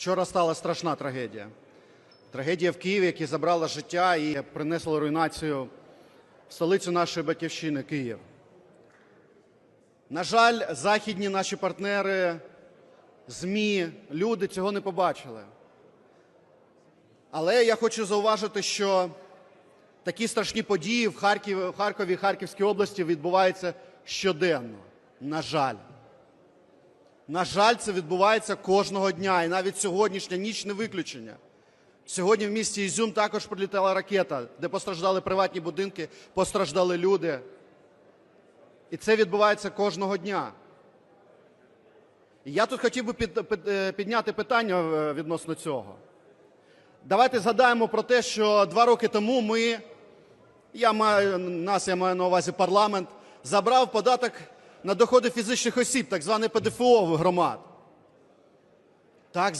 Вчора стала страшна трагедія. Трагедія в Києві, яка забрала життя і принесла руйнацію в столицю нашої батьківщини Київ. На жаль, західні наші партнери, ЗМІ, люди цього не побачили. Але я хочу зауважити, що такі страшні події в Харкові, в Харківській області відбуваються щоденно. На жаль. На жаль, це відбувається кожного дня, і навіть сьогоднішня ніч не виключення. Сьогодні в місті Ізюм також прилітала ракета, де постраждали приватні будинки, постраждали люди. І це відбувається кожного дня. І я тут хотів би під, під, е, підняти питання е, відносно цього. Давайте згадаємо про те, що два роки тому ми, я маю нас, я маю на увазі парламент, забрав податок на доходи фізичних осіб, так званий ПДФО громад. Так,